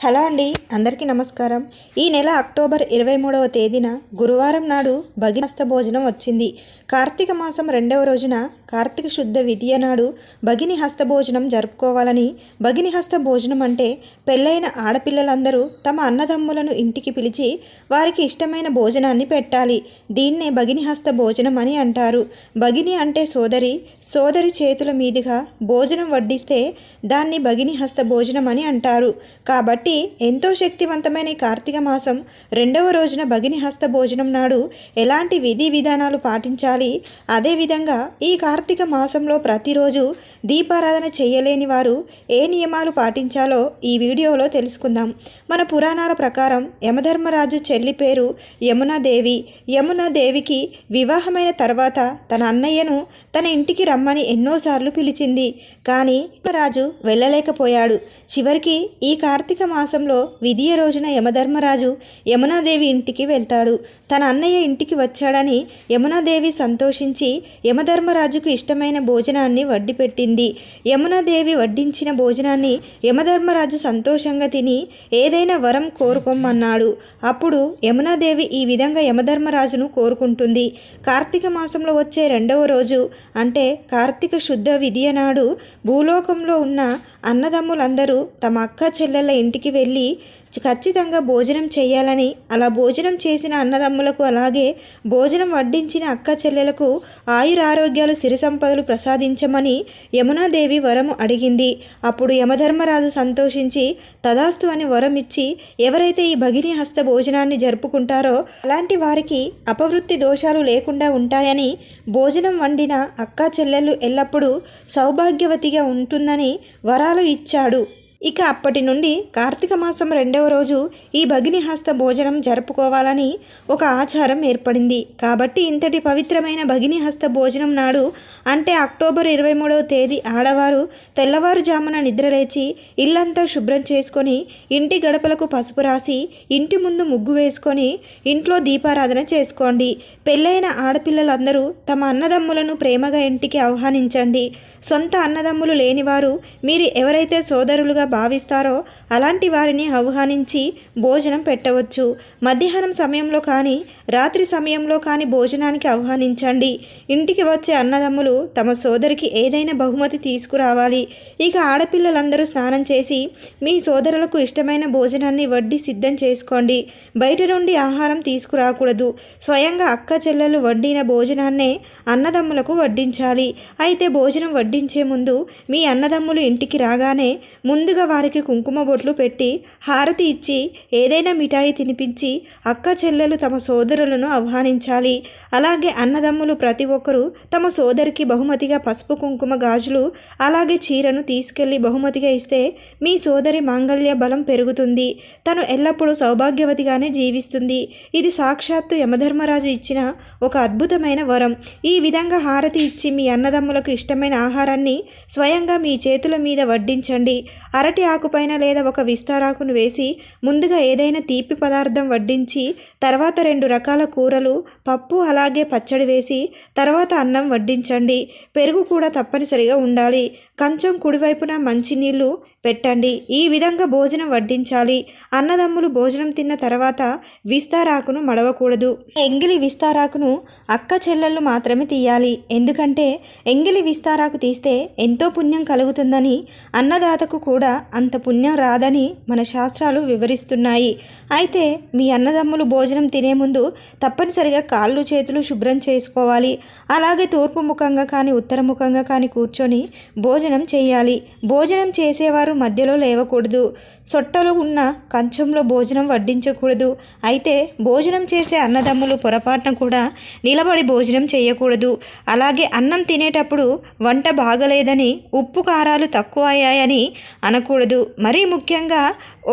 Hello అండి అందరికీ నమస్కారం. ఈ నెల అక్టోబర్ ఇరవై మూడవ తేదీన గురువారం నాడు భగినస్త భోజనం వచ్చింది. కార్తీక మాసం రెండవ రోజున కార్తీక శుద్ధ విద్య నాడు భగిని హస్త భోజనం జరుపుకోవాలని భగిని హస్త భోజనం అంటే పెళ్ళైన ఆడపిల్లలందరూ తమ అన్నదమ్ములను ఇంటికి పిలిచి వారికి ఇష్టమైన భోజనాన్ని పెట్టాలి. దీన్నే భగిని హస్త భోజనం అని అంటారు. భగిని అంటే సోదరి సోదరి చేతుల మీదుగా భోజనం వడ్డిస్తే దాన్ని భగిని హస్త భోజనం అని అంటారు. కాబట్టి ఎంతో శక్తివంతమైన ఈ కార్తీక మాసం రెండవ రోజున భగిని హస్త భోజనం నాడు ఎలాంటి విధి విధానాలు పాటించాలి? అదేవిధంగా ఈ కార్తీక మాసంలో ప్రతిరోజు దీపారాధన చేయలేని వారు ఏ నియమాలు పాటించాలో ఈ వీడియోలో తెలుసుకుందాం. మన పురాణాల ప్రకారం యమధర్మరాజు చెల్లి పేరు యమునాదేవి. యమునాదేవికి వివాహమైన తర్వాత తన అన్నయ్యను తన ఇంటికి రమ్మని ఎన్నోసార్లు పిలిచింది. కానీ రాజు వెళ్ళలేకపోయాడు. చివరికి ఈ కార్తీక మాసంలో విధియ రోజున యమధర్మరాజు యమునాదేవి ఇంటికి వెళ్తాడు. తన అన్నయ్య ఇంటికి వచ్చాడని యమునాదేవి సంతోషించి యమధర్మరాజుకు ఇష్టమైన భోజనాన్ని వడ్డిపెట్టింది. యమునాదేవి వడ్డించిన భోజనాన్ని యమధర్మరాజు సంతోషంగా తిని ఏదైనా వరం కోరుకోమన్నాడు అప్పుడు యమునాదేవి ఈ విధంగా యమధర్మరాజును కోరుకుంటుంది. కార్తీక మాసంలో వచ్చే రెండవ రోజు అంటే కార్తీక శుద్ధ విధియ నాడు భూలోకంలో ఉన్న అన్నదమ్ములందరూ తమ అక్క చెల్లెళ్ళ ఇంటికి వెళ్ళి ఖచ్చితంగా భోజనం చేయాలని అలా భోజనం చేసిన అన్నదమ్ములకు అలాగే భోజనం వడ్డించిన అక్క చెల్లెలకు ఆయురారోగ్యాలు సిరి సంపదలు ప్రసాదించమని యమునాదేవి వరము అడిగింది. అప్పుడు యమధర్మరాజు సంతోషించి తదాస్తు అని వరం ఇచ్చి ఎవరైతే ఈ భగిని హస్త భోజనాన్ని జరుపుకుంటారో అలాంటి వారికి అపవృత్తి దోషాలు లేకుండా ఉంటాయని భోజనం వండిన అక్క చెల్లెలు ఎల్లప్పుడూ సౌభాగ్యవతిగా ఉంటుందని వరాలు ఇచ్చాడు. ఇక అప్పటి నుండి కార్తీక మాసం రెండవ రోజు ఈ భగినిహస్త భోజనం జరుపుకోవాలని ఒక ఆచారం ఏర్పడింది. కాబట్టి ఇంతటి పవిత్రమైన భగినిహస్త భోజనం నాడు అంటే అక్టోబర్ ఇరవై మూడవ తేదీ ఆడవారు తెల్లవారుజామున నిద్రలేచి ఇల్లంతా శుభ్రం చేసుకొని ఇంటి గడపలకు పసుపు రాసి ఇంటి ముందు ముగ్గు వేసుకొని ఇంట్లో దీపారాధన చేసుకోండి. పెళ్ళైన ఆడపిల్లలందరూ తమ అన్నదమ్ములను ప్రేమగా ఇంటికి ఆహ్వానించండి. సొంత అన్నదమ్ములు లేనివారు మీరు ఎవరైతే సోదరులుగా భావిస్తారో అలాంటి వారిని ఆహ్వానించి భోజనం పెట్టవచ్చు. మధ్యాహ్నం సమయంలో కానీ రాత్రి సమయంలో కానీ భోజనానికి ఆహ్వానించండి. ఇంటికి వచ్చే అన్నదమ్ములు తమ సోదరికి ఏదైనా బహుమతి తీసుకురావాలి. ఇక ఆడపిల్లలందరూ స్నానం చేసి మీ సోదరులకు ఇష్టమైన భోజనాన్ని వడ్డీ సిద్ధం చేసుకోండి. బయట నుండి ఆహారం తీసుకురాకూడదు. స్వయంగా అక్క చెల్లెలు వడ్డిన భోజనాన్నే అన్నదమ్ములకు వడ్డించాలి. అయితే భోజనం వడ్డించే ముందు మీ అన్నదమ్ములు ఇంటికి రాగానే ముందు ముందుగా వారికి కుంకుమ బొట్లు పెట్టి హారతి ఇచ్చి ఏదైనా మిఠాయి తినిపించి అక్క చెల్లెలు తమ సోదరులను ఆహ్వానించాలి. అలాగే అన్నదమ్ములు ప్రతి ఒక్కరూ తమ సోదరికి బహుమతిగా పసుపు కుంకుమ గాజులు అలాగే చీరను తీసుకెళ్ళి బహుమతిగా ఇస్తే మీ సోదరి మాంగళ్య బలం పెరుగుతుంది. తను ఎల్లప్పుడూ సౌభాగ్యవతిగానే జీవిస్తుంది. ఇది సాక్షాత్తు యమధర్మరాజు ఇచ్చిన ఒక అద్భుతమైన వరం. ఈ విధంగా హారతి ఇచ్చి మీ అన్నదమ్ములకు ఇష్టమైన ఆహారాన్ని స్వయంగా మీ చేతుల మీద వడ్డించండి. అరటి ఆకుపైన లేదా ఒక విస్తారాకును వేసి ముందుగా ఏదైనా తీపి పదార్థం వడ్డించి తర్వాత రెండు రకాల కూరలు పప్పు అలాగే పచ్చడి వేసి తర్వాత అన్నం వడ్డించండి. పెరుగు కూడా తప్పనిసరిగా ఉండాలి. కంచం కుడివైపున మంచినీళ్ళు పెట్టండి. ఈ విధంగా భోజనం వడ్డించాలి. అన్నదమ్ములు భోజనం తిన్న తర్వాత విస్తారాకును మడవకూడదు. ఎంగిలి విస్తారాకును అక్క చెల్లెళ్ళు మాత్రమే తీయాలి. ఎందుకంటే ఎంగిలి విస్తారాకు తీస్తే ఎంతో పుణ్యం కలుగుతుందని అన్నదాతకు కూడా అంత పుణ్యం రాదని మన శాస్త్రాలు వివరిస్తున్నాయి. అయితే మీ అన్నదమ్ములు భోజనం తినే ముందు తప్పనిసరిగా కాళ్ళు చేతులు శుభ్రం చేసుకోవాలి. అలాగే తూర్పు ముఖంగా కానీ ఉత్తర ముఖంగా కానీ కూర్చొని భోజనం భోజనం చేయాలి. భోజనం చేసేవారు మధ్యలో లేవకూడదు. సొట్టలు ఉన్న కంచంలో భోజనం వడ్డించకూడదు. అయితే భోజనం చేసే అన్నదమ్ములు పొరపాటున కూడా నిలబడి భోజనం చేయకూడదు. అలాగే అన్నం తినేటప్పుడు వంట బాగలేదని ఉప్పు కారాలు తక్కువ అయ్యాయని అనకూడదు. మరీ ముఖ్యంగా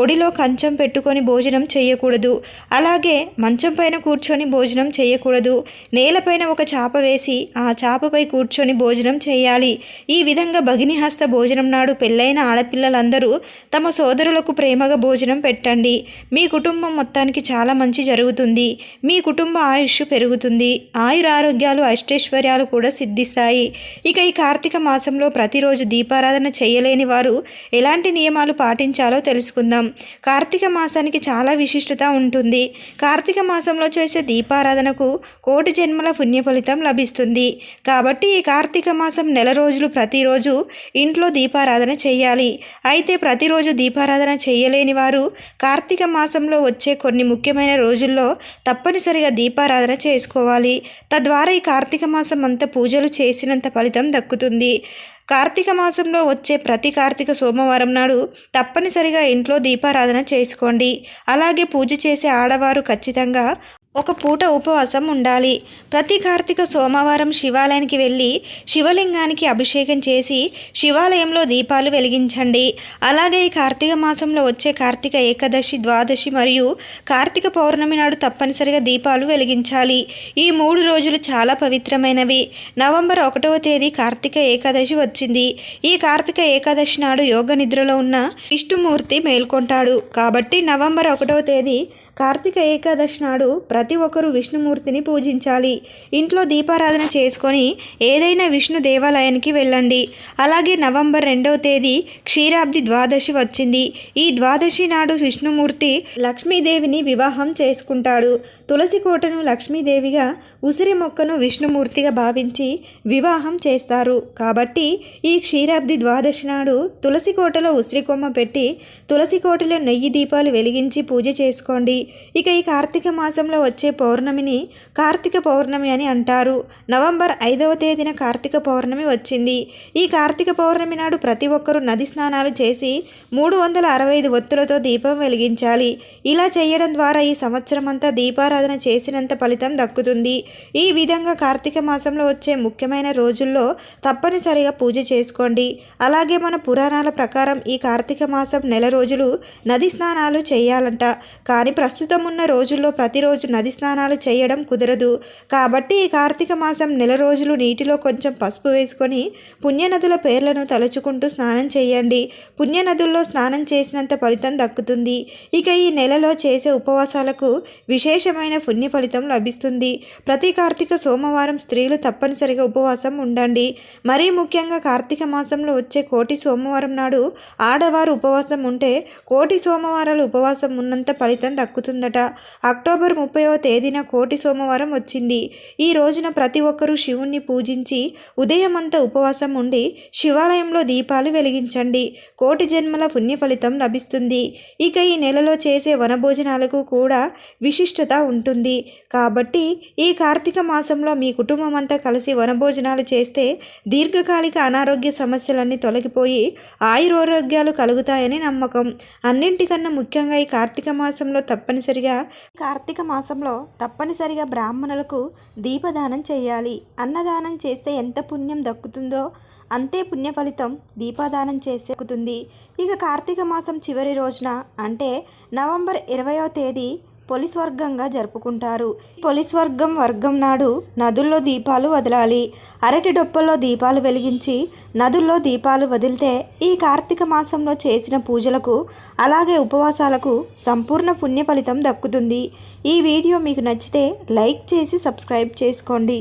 ఒడిలో కంచం పెట్టుకొని భోజనం చేయకూడదు. అలాగే మంచం పైన కూర్చొని భోజనం చేయకూడదు. నేలపైన ఒక చాప వేసి ఆ చాపపై కూర్చొని భోజనం చేయాలి. ఈ విధంగా భగిని అగ్నిహస్త భోజనం నాడు పెళ్ళైన ఆడపిల్లలందరూ తమ సోదరులకు ప్రేమగా భోజనం పెట్టండి. మీ కుటుంబం మొత్తానికి చాలా మంచి జరుగుతుంది. మీ కుటుంబ ఆయుష్ పెరుగుతుంది. ఆయురారోగ్యాలు అష్టైశ్వర్యాలు కూడా సిద్ధిస్తాయి. ఇక ఈ కార్తీక మాసంలో ప్రతిరోజు దీపారాధన చేయలేని వారు ఎలాంటి నియమాలు పాటించాలో తెలుసుకుందాం. కార్తీక మాసానికి చాలా విశిష్టత ఉంటుంది. కార్తీక మాసంలో చేసే దీపారాధనకు కోటి జన్మల పుణ్య ఫలితం లభిస్తుంది. కాబట్టి ఈ కార్తీక మాసం నెల రోజులు ప్రతిరోజు ఇంట్లో దీపారాధన చేయాలి. అయితే ప్రతిరోజు దీపారాధన చేయలేని వారు కార్తీక మాసంలో వచ్చే కొన్ని ముఖ్యమైన రోజుల్లో తప్పనిసరిగా దీపారాధన చేసుకోవాలి. తద్వారా ఈ కార్తీక మాసం అంతా పూజలు చేసినంత ఫలితం దక్కుతుంది. కార్తీక మాసంలో వచ్చే ప్రతి కార్తీక సోమవారం నాడు తప్పనిసరిగా ఇంట్లో దీపారాధన చేసుకోండి. అలాగే పూజ చేసే ఆడవారు ఖచ్చితంగా ఒక పూట ఉపవాసం ఉండాలి. ప్రతి కార్తీక సోమవారం శివాలయానికి వెళ్ళి శివలింగానికి అభిషేకం చేసి శివాలయంలో దీపాలు వెలిగించండి. అలాగే ఈ కార్తీక మాసంలో వచ్చే కార్తీక ఏకాదశి ద్వాదశి మరియు కార్తీక పౌర్ణమి నాడు తప్పనిసరిగా దీపాలు వెలిగించాలి. ఈ మూడు రోజులు చాలా పవిత్రమైనవి. నవంబర్ ఒకటవ తేదీ కార్తీక ఏకాదశి వచ్చింది. ఈ కార్తీక ఏకాదశి నాడు యోగ నిద్రలో ఉన్న విష్ణుమూర్తి మేల్కొంటాడు. కాబట్టి నవంబర్ ఒకటవ తేదీ కార్తీక ఏకాదశి నాడు ప్రతి ఒక్కరూ విష్ణుమూర్తిని పూజించాలి. ఇంట్లో దీపారాధన చేసుకొని ఏదైనా విష్ణు దేవాలయానికి వెళ్ళండి. అలాగే నవంబర్ రెండవ తేదీ క్షీరాబ్ది ద్వాదశి వచ్చింది. ఈ ద్వాదశి నాడు విష్ణుమూర్తి లక్ష్మీదేవిని వివాహం చేసుకుంటాడు. తులసి కోటను లక్ష్మీదేవిగా ఉసిరి మొక్కను విష్ణుమూర్తిగా భావించి వివాహం చేస్తారు. కాబట్టి ఈ క్షీరాబ్ది ద్వాదశి నాడు తులసి కోటలో ఉసిరి కొమ్మ పెట్టి తులసి కోటలో నెయ్యి దీపాలు వెలిగించి పూజ చేసుకోండి. ఇక ఈ కార్తీక మాసంలో వచ్చే పౌర్ణమిని కార్తీక పౌర్ణమి అని అంటారు. నవంబర్ ఐదవ తేదీన కార్తీక పౌర్ణమి వచ్చింది. ఈ కార్తీక పౌర్ణమి నాడు ప్రతి ఒక్కరూ నది స్నానాలు చేసి మూడు వందల అరవై ఐదు ఒత్తులతో దీపం వెలిగించాలి. ఇలా చేయడం ద్వారా ఈ సంవత్సరం అంతా దీపారాధన చేసినంత ఫలితం దక్కుతుంది. ఈ విధంగా కార్తీక మాసంలో వచ్చే ముఖ్యమైన రోజుల్లో తప్పనిసరిగా పూజ చేసుకోండి. అలాగే మన పురాణాల ప్రకారం ఈ కార్తీక మాసం నెల రోజులు నది స్నానాలు చేయాలంట. కానీ ప్రస్తుతం ప్రస్తుతం ఉన్న రోజుల్లో ప్రతిరోజు నది స్నానాలు చేయడం కుదరదు. కాబట్టి ఈ కార్తీక మాసం నెల రోజులు నీటిలో కొంచెం పసుపు వేసుకొని పుణ్యనదుల పేర్లను తలుచుకుంటూ స్నానం చేయండి. పుణ్యనదుల్లో స్నానం చేసినంత ఫలితం దక్కుతుంది. ఇక ఈ నెలలో చేసే ఉపవాసాలకు విశేషమైన పుణ్య ఫలితం లభిస్తుంది. ప్రతి కార్తీక సోమవారం స్త్రీలు తప్పనిసరిగా ఉపవాసం ఉండండి. మరీ ముఖ్యంగా కార్తీక మాసంలో వచ్చే కోటి సోమవారం నాడు ఆడవారు ఉపవాసం ఉంటే కోటి సోమవారాలు ఉపవాసం ఉన్నంత ఫలితం దక్కుతుందట అక్టోబర్ ముప్పైవ తేదీన కోటి సోమవారం వచ్చింది. ఈ రోజున ప్రతి ఒక్కరూ శివుణ్ణి పూజించి ఉదయం అంతా ఉపవాసం ఉండి శివాలయంలో దీపాలు వెలిగించండి. కోటి జన్మల పుణ్య ఫలితం లభిస్తుంది. ఇక ఈ నెలలో చేసే వనభోజనాలకు కూడా విశిష్టత ఉంటుంది. కాబట్టి ఈ కార్తీక మాసంలో మీ కుటుంబం అంతా కలిసి వనభోజనాలు చేస్తే దీర్ఘకాలిక అనారోగ్య సమస్యలన్నీ తొలగిపోయి ఆయురారోగ్యాలు కలుగుతాయని నమ్మకం. అన్నింటికన్నా ముఖ్యంగా ఈ కార్తీక మాసంలో తప్పనిసరిగా కార్తీక మాసంలో తప్పనిసరిగా బ్రాహ్మణులకు దీపదానం చేయాలి. అన్నదానం చేస్తే ఎంత పుణ్యం దక్కుతుందో అంతే పుణ్య ఫలితం దీపదానం చేసే దక్కుతుంది. ఇక కార్తీక మాసం చివరి రోజున అంటే నవంబర్ ఇరవయో తేదీ పొలిస్వర్గంగా జరుపుకుంటారు. పొలిస్వర్గం వర్గం నాడు నదుల్లో దీపాలు వదలాలి. అరటి డొప్పల్లో దీపాలు వెలిగించి నదుల్లో దీపాలు వదిలితే ఈ కార్తీక మాసంలో చేసిన పూజలకు అలాగే ఉపవాసాలకు సంపూర్ణ పుణ్య ఫలితం దక్కుతుంది. ఈ వీడియో మీకు నచ్చితే లైక్ చేసి సబ్స్క్రైబ్ చేసుకోండి.